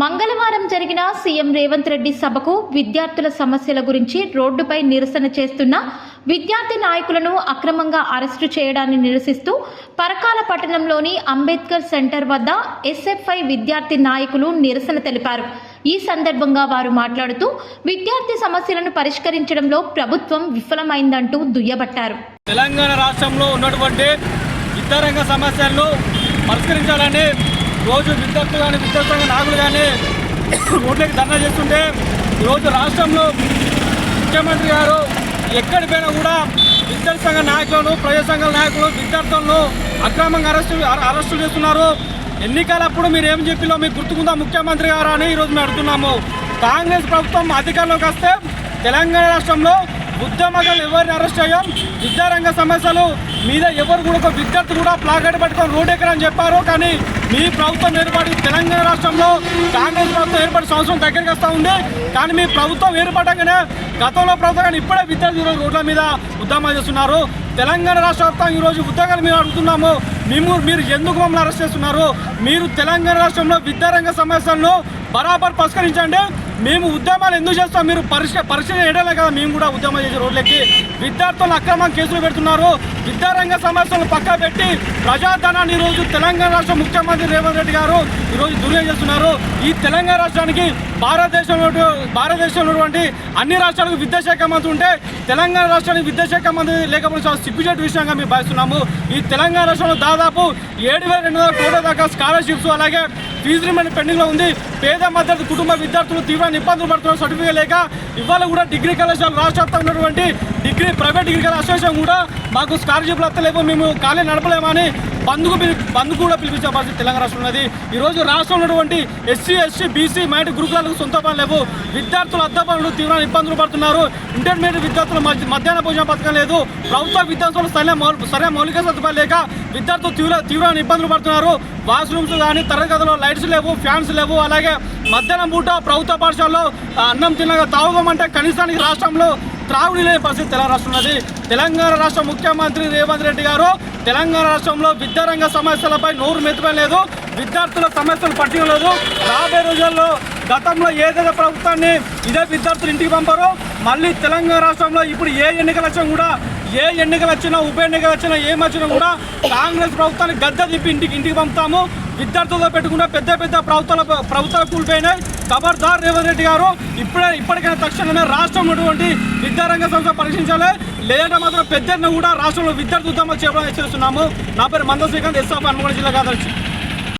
మంగళవారం జరిగిన సీఎం రేవంత్ రెడ్డి సభకు విద్యార్థుల సమస్యల గురించి రోడ్డుపై నిరసన చేస్తున్న విద్యార్థి నాయకులను అక్రమంగా అరెస్టు చేయడాన్ని నిరసిస్తూ పరకాల పట్టణంలోని అంబేద్కర్ సెంటర్ వద్ద ఎస్ఎఫ్ఐ విద్యార్థి నాయకులు నిరసన తెలిపారు. ఈ సందర్భంగా వారు మాట్లాడుతూ విద్యార్థి సమస్యలను పరిష్కరించడంలో ప్రభుత్వం విఫలమైందంటూ దుయ్యబట్టారు. తెలంగాణ రాష్ట్రంలో ఉన్నటువంటి విద్యారంగ సమస్యలను పరిష్కరించాలని రోజు విద్యార్థులు కానీ విద్యార్థుల నాయకులు కానీ రోడ్లకి ధర్నా చేస్తుంటే ఈరోజు రాష్ట్రంలో ముఖ్యమంత్రి గారు ఎక్కడి పైన కూడా విద్యార్థి సంఘ నాయకులను ప్రజా సంఘాల నాయకులు విద్యార్థులను అక్రమంగా అరెస్టు అరెస్టులు చేస్తున్నారు. ఎన్నికలప్పుడు మీరు ఏం చెప్పిలో మీకు గుర్తుకుందా ముఖ్యమంత్రి గారు అని ఈరోజు మేము అడుగుతున్నాము. కాంగ్రెస్ ప్రభుత్వం అధికారంలోకి వస్తే తెలంగాణ రాష్ట్రంలో ఉద్యమకాలు ఎవరిని అరెస్ట్ అయ్యాం విద్యారంగ సమస్యలు మీద ఎవరు కూడా ఒక విద్యార్థి కూడా ప్లాకెట్ పట్టుకొని రోడ్ ఎక్కరని చెప్పారు. కానీ మీ ప్రభుత్వం ఏర్పడి తెలంగాణ రాష్ట్రంలో కాంగ్రెస్ ప్రభుత్వం ఏర్పడి సంవత్సరం దగ్గరికి వస్తూ ఉంది. కానీ మీ ప్రభుత్వం ఏర్పడగానే గతంలో ప్రభుత్వం కానీ ఇప్పుడే విద్యార్థులు రోడ్ల మీద ఉద్యమాలు చేస్తున్నారు. తెలంగాణ రాష్ట్ర వ్యాప్తంగా ఈరోజు ఉద్యోగాలు మేము అడుగుతున్నాము. మేము మీరు ఎందుకు మమ్మల్ని అరెస్ట్ చేస్తున్నారు? మీరు తెలంగాణ రాష్ట్రంలో విద్యారంగ సమస్యలను బరాబర్ పరిష్కరించండి. మేము ఉద్యమాలు ఎందుకు చేస్తాం? మీరు పరిష్క పరిశీలన చేయడమే కదా మేము కూడా ఉద్యమం చేసే రోడ్లకి విద్యార్థులు అక్రమం కేసులు పెడుతున్నారు. విద్యారంగ సమస్యలను పక్క పెట్టి ప్రజాధనాన్ని ఈరోజు తెలంగాణ రాష్ట్ర ముఖ్యమంత్రి రేవంత్ రెడ్డి గారు ఈరోజు దుర్వినియోగం చేస్తున్నారు ఈ తెలంగాణ రాష్ట్రానికి భారతదేశంలో భారతదేశంలో ఉన్నటువంటి అన్ని రాష్ట్రాలకు విద్యాశాఖ మంత్రి ఉంటే తెలంగాణ రాష్ట్రానికి విద్యాశాఖ మంత్రి లేకపోతే చాలా సిగ్గుచేటు విషయంగా మేము భావిస్తున్నాము. ఈ తెలంగాణ రాష్ట్రంలో దాదాపు ఏడు వేల రెండు వందల కోట్ల దాకా స్కాలర్షిప్స్ అలాగే ఫీజు పెండింగ్ పెండింగ్లో ఉంది. పేద మద్దతు కుటుంబ విద్యార్థులు తీవ్ర ఇబ్బందులు పడుతున్న సర్టిఫికేట్ లేక ఇవాళ కూడా డిగ్రీ కళాశాల రాష్ట్ర ఉన్నటువంటి డిగ్రీ ప్రైవేట్ డిగ్రీ కళాశాల అసోసియేషన్ కూడా మాకు స్కాలర్షిప్లు వస్తలేవు మేము కాలేజ్ నడపలేమని బంధుకు పిలి బంధు కూడా పిలిపించే పరిస్థితి తెలంగాణ రాష్ట్రం ఉన్నది. ఈరోజు రాష్ట్రంలో ఉన్నటువంటి ఎస్సీ ఎస్సీ బీసీ మైండ్ గ్రూపులకు సొంత పనులు లేవు. విద్యార్థులు అద్దె పనులు తీవ్ర ఇబ్బందులు పడుతున్నారు. ఇంటర్మీడియట్ విద్యార్థులు మధ్య- మధ్యాహ్న భోజన పథకం లేదు. ప్రభుత్వ విద్యార్థులు సరైన మౌలి సరైన మౌలిక సదుపాయాలు లేక విద్యార్థులు తీవ్ర తీవ్ర ఇబ్బందులు పడుతున్నారు. వాష్రూమ్స్ కానీ తరగతిలో లైట్స్ లేవు ఫ్యాన్స్ లేవు. అలాగే మధ్యాహ్నం పూట ప్రభుత్వ పాఠశాలలో అన్నం తినగా తాగుదామంటే కనీసానికి రాష్ట్రంలో త్రాగుడి లేని పరిస్థితి తెలంగాణ రాష్ట్రం ఉన్నది. తెలంగాణ రాష్ట్ర ముఖ్యమంత్రి రేవంత్ రెడ్డి గారు తెలంగాణ రాష్ట్రంలో విద్యారంగ సమస్యలపై నోరు మెత్తలేదు విద్యార్థుల సమస్యలు పట్టించలేదు రాబోయే రోజుల్లో గతంలో ఏదైతే ప్రభుత్వాన్ని ఇదే విద్యార్థులు ఇంటికి పంపారో మళ్ళీ తెలంగాణ రాష్ట్రంలో ఇప్పుడు ఏ ఎన్నికలు వచ్చినా కూడా ఏ ఎన్నికలు వచ్చినా ఉప ఎన్నికలు వచ్చినా ఏం వచ్చినా కూడా కాంగ్రెస్ ప్రభుత్వాన్ని గద్దె తిప్పి ఇంటికి ఇంటికి పంపుతాము. విద్యార్థులతో పెట్టుకున్న పెద్ద పెద్ద ప్రభుత్వాల ప్రభుత్వాలు కూలిపోయినాయి. ఖబర్దార్ రేవంత్ రెడ్డి గారు ఇప్పుడే ఇప్పటికైనా తక్షణమే రాష్ట్రం ఉన్నటువంటి విద్యారంగ సంస్థ పరీక్షించాలి. లేదంటే మాత్రం పెద్ద కూడా రాష్ట్రంలో విద్యార్థి ఉద్యమాలు చేపడం హెచ్చరిస్తున్నాము నా పేరు మంద శ్రీకాంత్ ఎస్ఆఫ్ హనుమకొండ జిల్లా కాదర్శి